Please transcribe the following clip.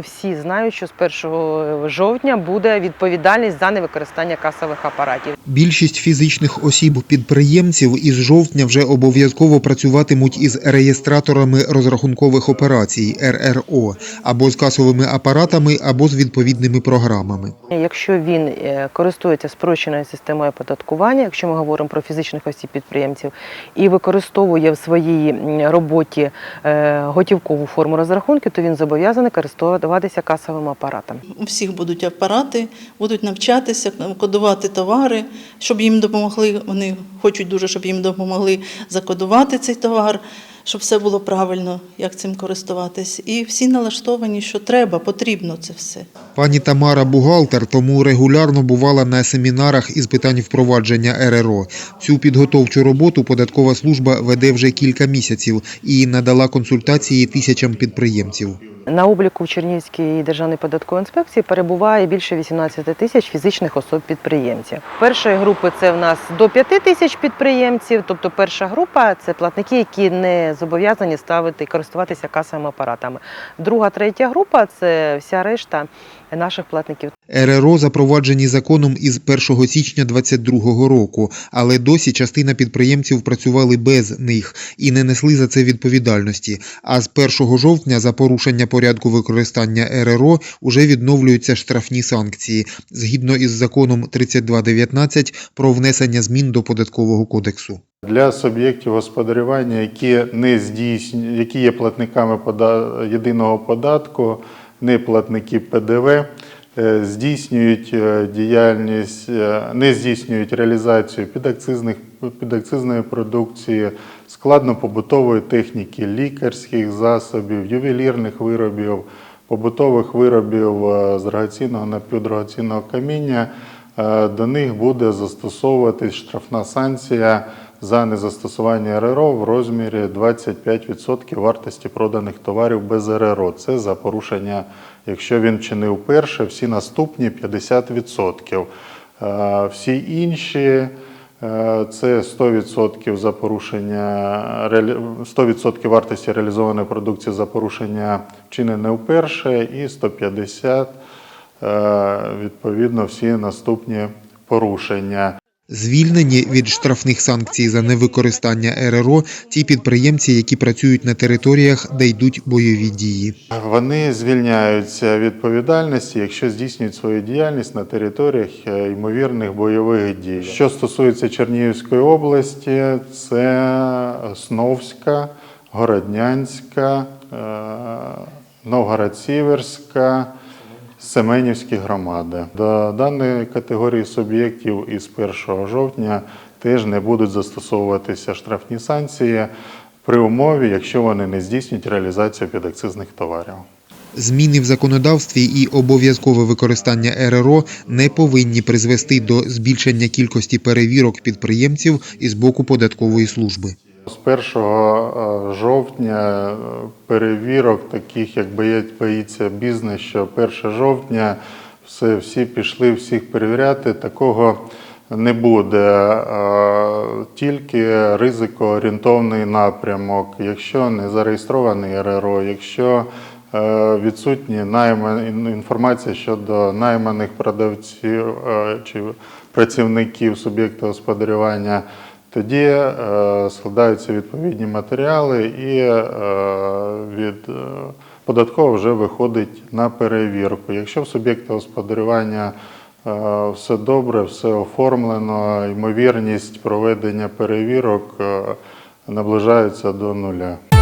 Всі знають, що з 1 жовтня буде відповідальність за невикористання касових апаратів. Більшість фізичних осіб-підприємців із жовтня вже обов'язково працюватимуть із реєстраторами розрахункових операцій РРО або з касовими апаратами, або з відповідними програмами. Якщо він е, користується спрощеною системою оподаткування, якщо ми говоримо про фізичних осіб підприємців, і використовує в своїй роботі е, готівкову форму розрахунки, то він зобов'язаний користуватися касовим апаратом. У всіх будуть апарати, будуть навчатися, кодувати товари, щоб їм допомогли. Вони хочуть дуже, щоб їм допомогли закодувати цей товар, щоб все було правильно, як цим користуватись. І всі налаштовані, що треба, потрібно це все. Пані Тамара бухгалтер, тому регулярно бувала на семінарах із питань впровадження РРО. Цю підготовчу роботу податкова служба веде вже кілька місяців і надала консультації тисячам підприємців. На обліку в Чернігівській державній податковій інспекції перебуває більше 18 тисяч фізичних особ-підприємців. Першої групи це в нас до 5 тисяч підприємців. Тобто перша група це платники, які не зобов'язані ставити і користуватися касовими апаратами. Друга, третя група це вся решта наших платників. РРО запроваджені законом із 1 січня 2022 року, але досі частина підприємців працювали без них і не несли за це відповідальності. А з 1 жовтня за порушення порядку використання РРО уже відновлюються штрафні санкції згідно із законом 3219 про внесення змін до податкового кодексу. Для суб'єктів господарювання, які не здійснюють, які є платниками єдиного податку, не платники ПДВ, здійснюють е, діяльність, е, не здійснюють реалізацію підакцизних підакцизної продукції, складно-побутової техніки, лікарських засобів, ювелірних виробів, побутових виробів е, з драгоцінного напівдрагоцінного каміння. Е, До них буде застосовуватись штрафна санкція за незастосування РРО в розмірі 25% вартості проданих товарів без РРО. Це за порушення, якщо він чинив перше, всі наступні 50%. Е, Всі інші е, це 100% за порушення реалі- 100% вартості реалізованої продукції за порушення вчинене вперше, і 150 е, відповідно всі наступні порушення. Звільнені від штрафних санкцій за невикористання РРО ті підприємці, які працюють на територіях, де йдуть бойові дії. Вони звільняються відповідальності, якщо здійснюють свою діяльність на територіях е, ймовірних бойових дій. Що стосується Чернігівської області, це Сновська, Городнянська, е, Новгород-Сіверська, Семенівські громади. До даної категорії суб'єктів із 1 жовтня теж не будуть застосовуватися штрафні санкції при умові, якщо вони не здійснюють реалізацію підакцизних товарів. Зміни в законодавстві і обов'язкове використання РРО не повинні призвести до збільшення кількості перевірок підприємців із боку податкової служби. З 1 е, жовтня е, перевірок, таких як боїться бізнес, що 1 жовтня все, всі пішли всіх перевіряти. Такого не буде. Е, Тільки ризикоорієнтовний напрямок. Якщо не зареєстрований РРО, якщо відсутні інформація щодо найманих продавців чи працівників суб'єкта господарювання, тоді е, складаються відповідні матеріали і е, від е, вже виходить на перевірку. Якщо в суб'єкта господарювання е, все добре, все оформлено, ймовірність проведення перевірок наближається до нуля.